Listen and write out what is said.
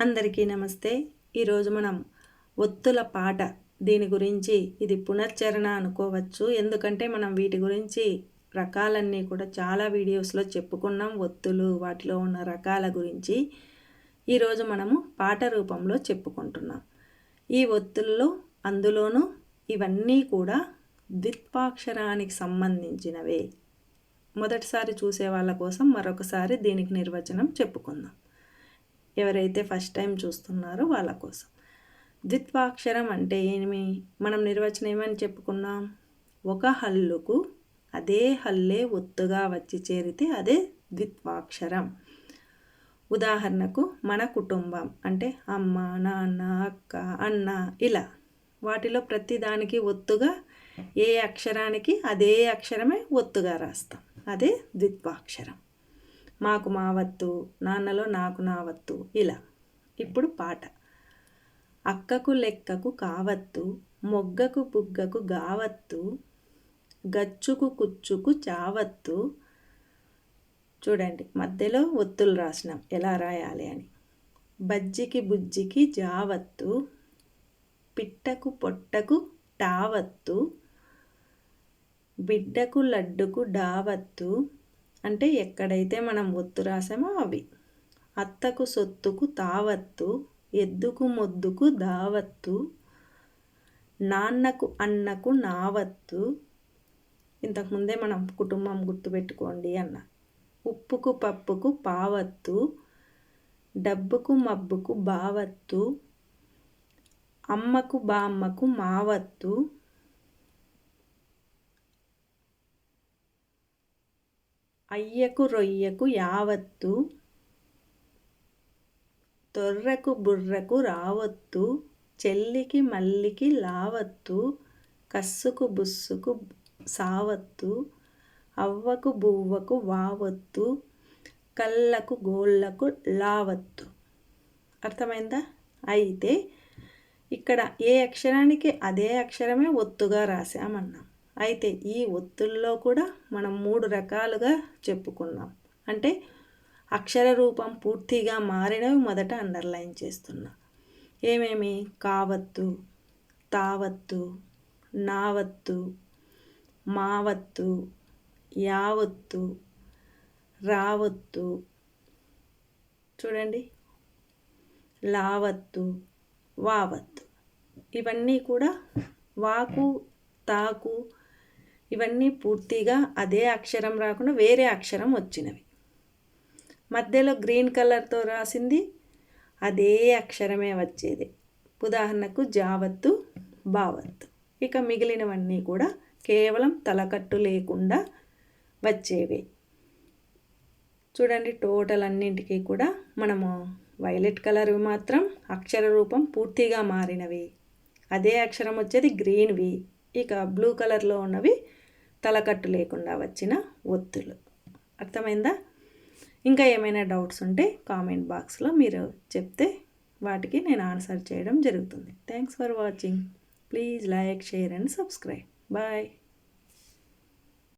అందరికీ నమస్తే. ఈరోజు మనం ఒత్తుల పాట. దీని గురించి ఇది పునశ్చరణ అనుకోవచ్చు. ఎందుకంటే మనం వీటి గురించి రకాలన్నీ కూడా చాలా వీడియోస్లో చెప్పుకున్నాం. ఒత్తులు వాటిలో ఉన్న రకాల గురించి ఈరోజు మనము పాట రూపంలో చెప్పుకుంటున్నాం. ఈ ఒత్తుల్లో అందులోనూ ఇవన్నీ కూడా ద్విత్వాక్షరానికి సంబంధించినవే. మొదటిసారి చూసే వాళ్ళ కోసం మరొకసారి దీనికి నిర్వచనం చెప్పుకుందాం. ఎవరైతే ఫస్ట్ టైం చూస్తున్నారో వాళ్ళ కోసం. ద్విత్వాక్షరం అంటే ఏమి? మనం నిర్వచనం ఏమని చెప్పుకున్నాం? ఒక హల్లుకు అదే హల్లే ఒత్తుగా వచ్చి చేరితే అదే ద్విత్వాక్షరం. ఉదాహరణకు మన కుటుంబం అంటే అమ్మ నాన్న అక్క అన్న ఇలా. వాటిలో ప్రతిదానికి ఒత్తుగా ఏ అక్షరానికి అదే అక్షరమే ఒత్తుగా రాస్తాం. అదే ద్విత్వాక్షరం. మాకు మావత్తు నాన్నలో నాకు నావత్తు ఇలా. ఇప్పుడు పాట. అక్కకు లెక్కకు కావత్తు మొగ్గకు బుగ్గకు గావత్తు గచ్చుకు కుచ్చుకు చావత్తు. చూడండి మధ్యలో ఒత్తులు రాసినాం. ఎలా రాయాలి అని. బజ్జికి బుజ్జికి జావత్తు పిట్టకు పొట్టకు టావత్తు బిడ్డకు లడ్డుకు డావత్తు అంటే ఎక్కడైతే మనం ఒత్తు రాసామో అవి. అత్తకు సొత్తుకు తావత్తు ఎద్దుకు మొద్దుకు దావత్తు నాన్నకు అన్నకు నావత్తు. ఇంతకుముందే మనం కుటుంబం గుర్తుపెట్టుకోండి అన్న. ఉప్పుకు పప్పుకు పావత్తు డబ్బుకు మబ్బుకు బావత్తు అమ్మకు బామ్మకు మావత్తు అయ్యకు రొయ్యకు యావత్తు తొర్రకు బుర్రకు రావత్తు చెల్లికి మల్లికి లావత్తు కస్సుకు బుస్సుకు సావత్తు అవ్వకు బువ్వకు వావత్తు కళ్ళకు గోళ్ళకు లావత్తు. అర్థమైందా? అయితే ఇక్కడ ఏ అక్షరానికి అదే అక్షరమే ఒత్తుగా రాసామన్నాం అయితే ఈ ఒత్తుల్లో కూడా మనం మూడు రకాలుగా చెప్పుకున్నాం. అంటే అక్షర రూపం పూర్తిగా మారినవి మొదట అండర్లైన్ చేస్తున్నా. ఏమేమి? కావత్తు తావత్తు నావత్తు మావత్తు యావత్తు రావత్తు. చూడండి. లావత్తు వావత్తు. ఇవన్నీ కూడా వాకు తాకు ఇవన్నీ పూర్తిగా అదే అక్షరం రాకుండా వేరే అక్షరం వచ్చినవి. మధ్యలో గ్రీన్ కలర్తో రాసింది అదే అక్షరమే వచ్చేది. ఉదాహరణకు జావత్తు బావత్తు. ఇక మిగిలినవన్నీ కూడా కేవలం తలకట్టు లేకుండా వచ్చేవి. చూడండి టోటల్ అన్నింటికి కూడా మనము వైలెట్ కలర్ మాత్రం అక్షర రూపం పూర్తిగా మారినవి. అదే అక్షరం వచ్చేది గ్రీన్వి. ఇక బ్లూ కలర్లో ఉన్నవి తలకట్టు లేకుండా వచ్చిన ఒత్తులు. అర్థమైందా? ఇంకా ఏమైనా డౌట్స్ ఉంటే కామెంట్ బాక్స్లో మీరు చెప్తే వాటికి నేను ఆన్సర్ చేయడం జరుగుతుంది. Thanks for watching. Please like share and subscribe. Bye.